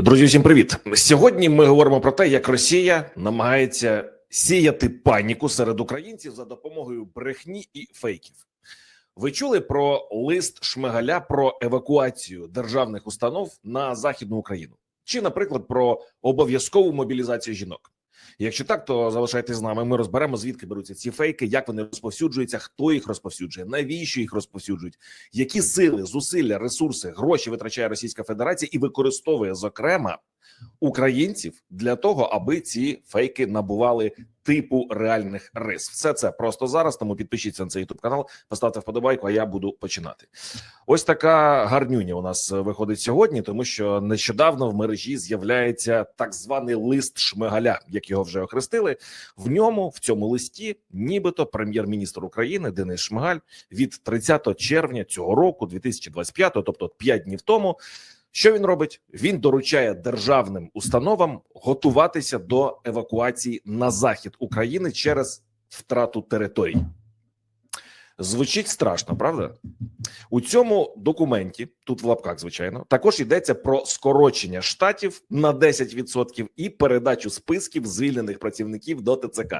Друзі, всім привіт! Сьогодні ми говоримо про те, як Росія намагається сіяти паніку серед українців за допомогою брехні і фейків. Ви чули про лист Шмигаля про евакуацію державних установ на західну Україну, чи, наприклад, про обов'язкову мобілізацію жінок? Якщо так, то залишайтесь з нами. Ми розберемо звідки беруться ці фейки, як вони розповсюджуються, хто їх розповсюджує, навіщо їх розповсюджують, які сили, зусилля, ресурси, гроші витрачає Російська Федерація і використовує зокрема українців для того, аби ці фейки набували типу реальних рис. Все це просто зараз. Тому підпишіться на цей youtube канал, поставте вподобайку. А я буду починати. Ось така гарнюня у нас виходить сьогодні, тому що нещодавно в мережі з'являється так званий лист Шмигаля, як його вже охрестили. В ньому в цьому листі, нібито прем'єр-міністр України Денис Шмигаль від 30 червня цього року, 2025, тобто 5 днів тому. Що він робить? Він доручає державним установам готуватися до евакуації на захід України через втрату територій. Звучить страшно, правда? У цьому документі, тут в лапках, звичайно, також йдеться про скорочення штатів на 10% і передачу списків звільнених працівників до ТЦК.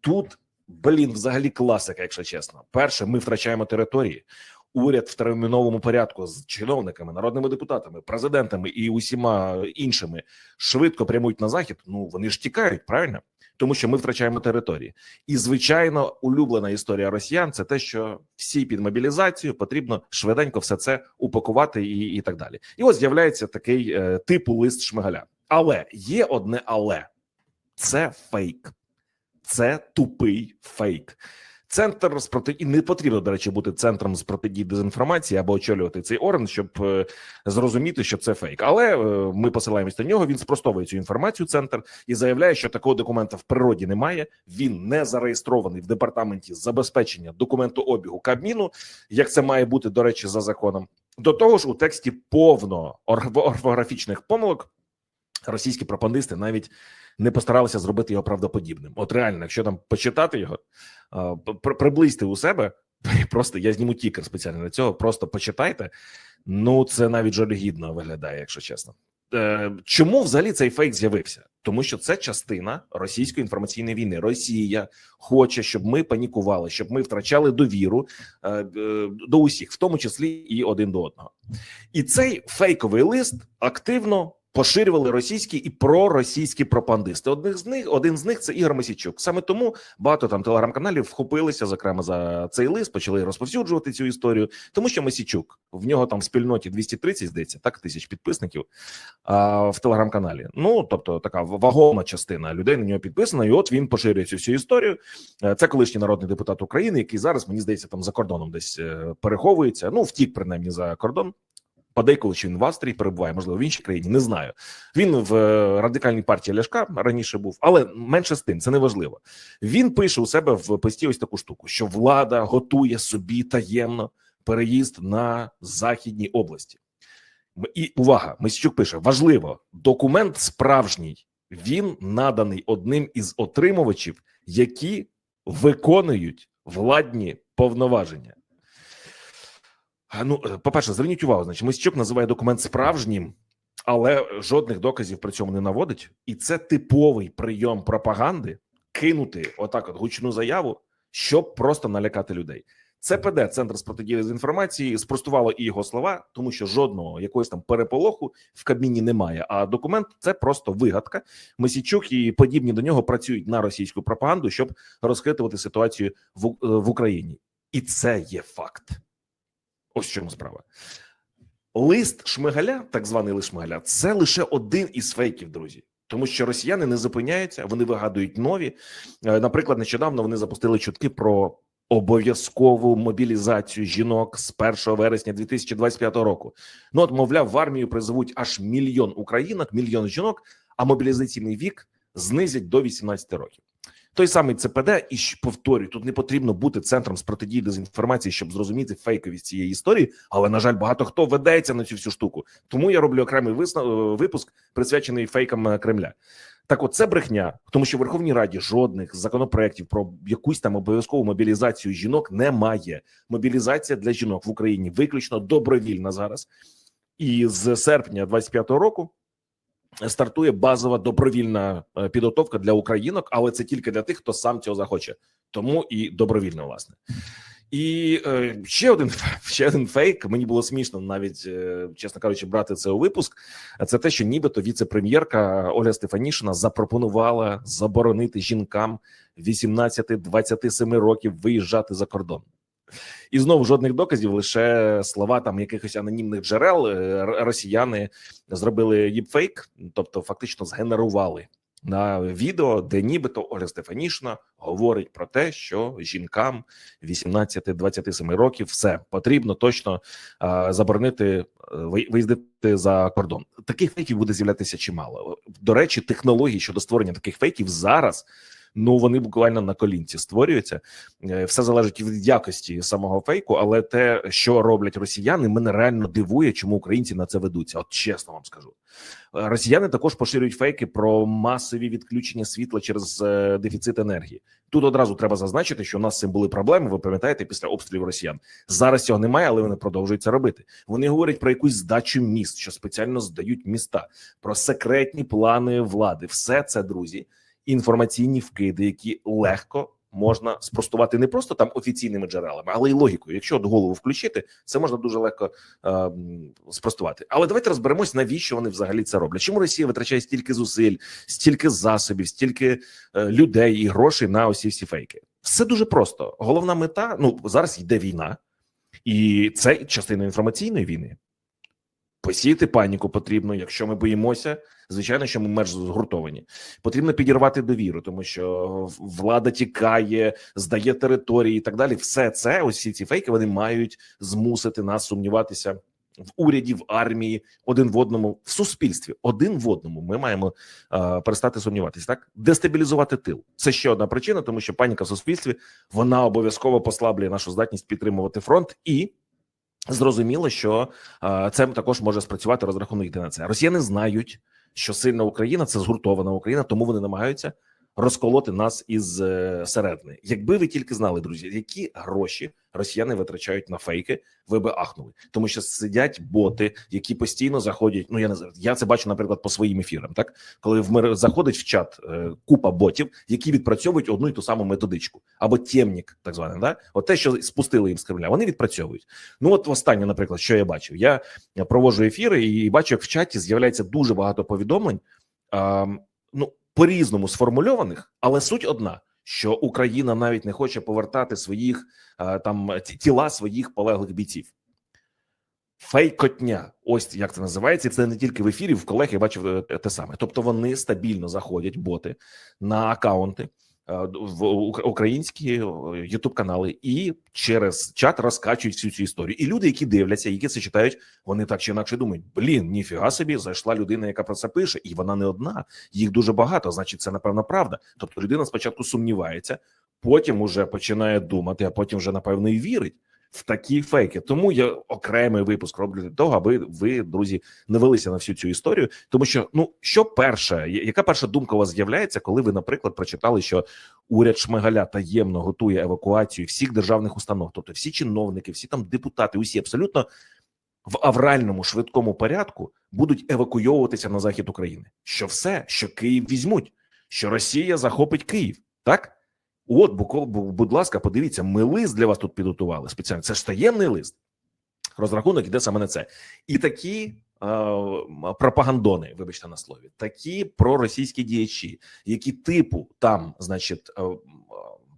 Тут, блін, взагалі класика, якщо чесно. Перше, ми втрачаємо території уряд в терміновому порядку з чиновниками, народними депутатами, президентами і усіма іншими швидко прямують на захід. Ну вони ж тікають, правильно? Тому що ми втрачаємо території, і звичайно, улюблена історія росіян це те, що всі під мобілізацію потрібно швиденько все це упакувати і і так далі. І ось з'являється такий е, типу лист шмигаля. Але є одне, але це фейк, це тупий фейк. Центр з проти і не потрібно до речі бути центром з протидії дезінформації або очолювати цей орган, щоб е, зрозуміти, що це фейк. Але е, ми посилаємось на нього. Він спростовує цю інформацію. Центр і заявляє, що такого документа в природі немає. Він не зареєстрований в департаменті забезпечення документу обігу Кабміну, як це має бути до речі, за законом. До того ж, у тексті повно орфографічних помилок. Російські пропагандисти навіть не постаралися зробити його правдоподібним. От реально, якщо там почитати його, приблизьте у себе. Просто я зніму тікер спеціально для цього. Просто почитайте. Ну це навіть жалюгідно виглядає, якщо чесно. Е, Чому взагалі цей фейк з'явився? Тому що це частина російської інформаційної війни. Росія хоче, щоб ми панікували, щоб ми втрачали довіру е, до усіх, в тому числі і один до одного. І цей фейковий лист активно поширювали російські і проросійські пропагандисти. Одних з них один з них це Ігор Мосійчук. Саме тому багато там телеграм-каналів вхопилися зокрема за цей лист, почали розповсюджувати цю історію. Тому що Мосійчук в нього там в спільноті 230, здається, так тисяч підписників а, в телеграм-каналі. Ну тобто така вагома частина людей на нього підписана, і от він поширює цю всю історію. Е, це колишній народний депутат України, який зараз мені здається там за кордоном десь е, переховується. Ну втік принаймні за кордон подейколи чи він в Австрії перебуває, можливо, в іншій країні. Не знаю. Він в е, радикальній партії Ляшка раніше був, але менше з тим це не важливо. Він пише у себе в пості ось таку штуку: що влада готує собі таємно переїзд на західній області. І увага, Мисчук пише: важливо, документ справжній. Він наданий одним із отримувачів, які виконують владні повноваження. Ну, е, по перше, зверніть увагу, значить, Мисчук називає документ справжнім, але жодних доказів при цьому не наводить, і це типовий прийом пропаганди кинути отак, от гучну заяву, щоб просто налякати людей. ЦПД, центр з протидії з інформації, спростувало і його слова, тому що жодного якогось там переполоху в Кабміні немає. А документ це просто вигадка. Месічук і подібні до нього працюють на російську пропаганду, щоб розхитувати ситуацію в, е, в Україні, і це є факт. Ось в чому справа. Лист Шмигаля, так званий лист Шмигаля, це лише один із фейків, друзі. Тому що росіяни не зупиняються, вони вигадують нові. Е, наприклад, нещодавно вони запустили чутки про обов'язкову мобілізацію жінок з 1 вересня 2025 року. Ну от, мовляв, в армію призовуть аж мільйон українок, мільйон жінок, а мобілізаційний вік знизять до 18 років. Той самий ЦПД, і повторюю, тут не потрібно бути центром з протидії дезінформації, щоб зрозуміти фейковість цієї історії. Але на жаль, багато хто ведеться на цю всю штуку. Тому я роблю окремий виснав, випуск, присвячений фейкам е, Кремля. Так, от це брехня, тому що в Верховній Раді жодних законопроєктів про якусь там обов'язкову мобілізацію жінок немає. Мобілізація для жінок в Україні виключно добровільна зараз, і з серпня 25-го року стартує базова добровільна е, підготовка для українок, але це тільки для тих, хто сам цього захоче. Тому і добровільно, власне. І е, ще один ще один фейк. Мені було смішно, навіть е, чесно кажучи, брати це у випуск. Це те, що нібито віце-прем'єрка Оля Стефанішина запропонувала заборонити жінкам 18-27 років виїжджати за кордон. І знову жодних доказів, лише слова там якихось анонімних джерел. Е, Росіяни зробили діпфейк, тобто фактично згенерували на відео, де нібито Оля Стефанішна говорить про те, що жінкам 18-27 років все потрібно точно заборонити е, виїздити за кордон. Таких фейків буде з'являтися чимало. До речі, технології щодо створення таких фейків зараз. Ну вони буквально на колінці створюються. Е, Все залежить від якості самого фейку, але те, що роблять росіяни, мене реально дивує, чому українці на це ведуться. От чесно вам скажу. Е, Росіяни також поширюють фейки про масові відключення світла через е, дефіцит енергії. Тут одразу треба зазначити, що у нас з цим були проблеми. Ви пам'ятаєте, після обстрілів росіян зараз цього немає, але вони продовжують це робити. Вони говорять про якусь здачу міст, що спеціально здають міста, про секретні плани влади. Все це друзі, інформаційні вкиди, які легко. Можна спростувати не просто там офіційними джерелами, але й логікою. Якщо от голову включити, це можна дуже легко е, спростувати. Але давайте розберемось, навіщо вони взагалі це роблять. Чому Росія витрачає стільки зусиль, стільки засобів, стільки е, людей і грошей на усі всі фейки? Все дуже просто. Головна мета: ну зараз йде війна, і це частина інформаційної війни. Посіяти паніку потрібно, якщо ми боїмося. Звичайно, що ми меж згуртовані. Потрібно підірвати довіру, тому що влада тікає, здає території і так далі. Все це, всі ці фейки, вони мають змусити нас сумніватися в уряді, в армії, один в одному, в суспільстві, один в одному. Ми маємо е, перестати сумніватися. Так дестабілізувати тил. Це ще одна причина, тому що паніка в суспільстві вона обов'язково послаблює нашу здатність підтримувати фронт і. Зрозуміло, що е, це також може спрацювати розрахунок на це. Росіяни знають, що сильна Україна це згуртована Україна, тому вони намагаються розколоти нас із е, середини. Якби ви тільки знали, друзі, які гроші росіяни витрачають на фейки, ви би ахнули, тому що сидять боти, які постійно заходять. Ну я не я це бачу, наприклад, по своїм ефірам. Так коли в мир заходить в чат е, купа ботів, які відпрацьовують одну і ту саму методичку, або темнік, так званий, да? от те, що спустили їм з Кремля, вони відпрацьовують. Ну от останнє, наприклад, що я бачив, я проводжу ефіри і бачу, як в чаті з'являється дуже багато повідомлень. А, ну по різному сформульованих, але суть одна: що Україна навіть не хоче повертати своїх там тіла своїх полеглих бійців. Фейкотня, ось як це називається. Це не тільки в ефірі, в колег я бачив е, те саме. Тобто вони стабільно заходять боти на акаунти е, в українські Ютуб канали і через чат розкачують всю цю історію. І люди, які дивляться, які це читають, вони так чи інакше думають: блін, ніфіга собі, зайшла людина, яка про це пише, і вона не одна. Їх дуже багато. Значить, це напевно правда. Тобто людина спочатку сумнівається, потім уже починає думати, а потім вже напевно і вірить. В такі фейки, тому я окремий випуск роблю для того, аби ви, друзі, не велися на всю цю історію. Тому що ну що перше, яка перша думка у вас з'являється, коли ви, наприклад, прочитали, що уряд Шмигаля таємно готує евакуацію всіх державних установ, тобто всі чиновники, всі там депутати, усі абсолютно в авральному швидкому порядку будуть евакуйовуватися на захід України. Що все, що Київ візьмуть, що Росія захопить Київ, так? От, будь ласка, подивіться, ми лист для вас тут підготували спеціально. Це ж таємний лист. Розрахунок іде саме на це. І такі е, пропагандони, вибачте на слові, такі проросійські діячі, які типу там, значить, е,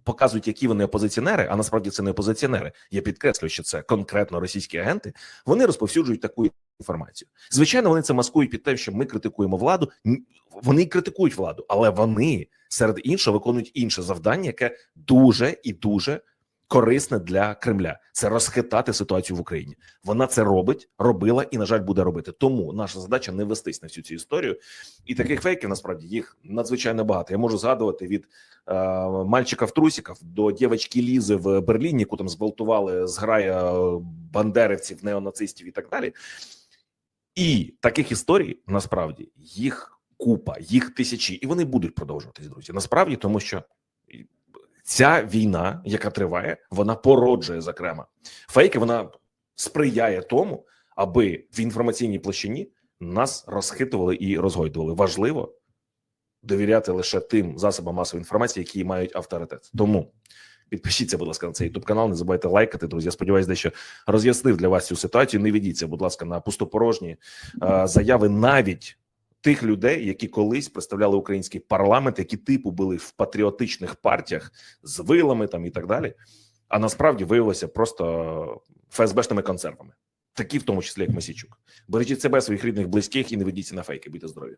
показують, які вони опозиціонери, а насправді це не опозиціонери. Я підкреслюю, що це конкретно російські агенти. Вони розповсюджують таку інформацію. Звичайно, вони це маскують під те, що ми критикуємо владу. Вони критикують владу, але вони серед іншого виконують інше завдання, яке дуже і дуже корисне для Кремля. Це розхитати ситуацію в Україні. Вона це робить, робила і, на жаль, буде робити. Тому наша задача не вестись на всю цю історію. І таких фейків насправді їх надзвичайно багато. Я можу згадувати від е, мальчика в трусиках до дівчинки Лізи в Берліні, яку там зґвалтували зграя бандерівців, неонацистів і так далі. І таких історій насправді їх купа, їх тисячі, і вони будуть продовжуватись, друзі. Насправді, тому що ця війна, яка триває, вона породжує зокрема фейки. Вона сприяє тому, аби в інформаційній площині нас розхитували і розгойдували. Важливо довіряти лише тим засобам масової інформації, які мають авторитет. Тому підпишіться, будь ласка, на цей youtube канал. Не забувайте лайкати. Друзі, я сподіваюся, дещо роз'яснив для вас цю ситуацію. Не ведіться, будь ласка, на пустопорожні е, заяви навіть тих людей, які колись представляли український парламент, які типу були в патріотичних партіях з вилами там і так далі. А насправді виявилося просто ФСБшними консервами, такі в тому числі як Масічук. Бережіть себе, своїх рідних, близьких і не ведіться на фейки. Будьте здорові.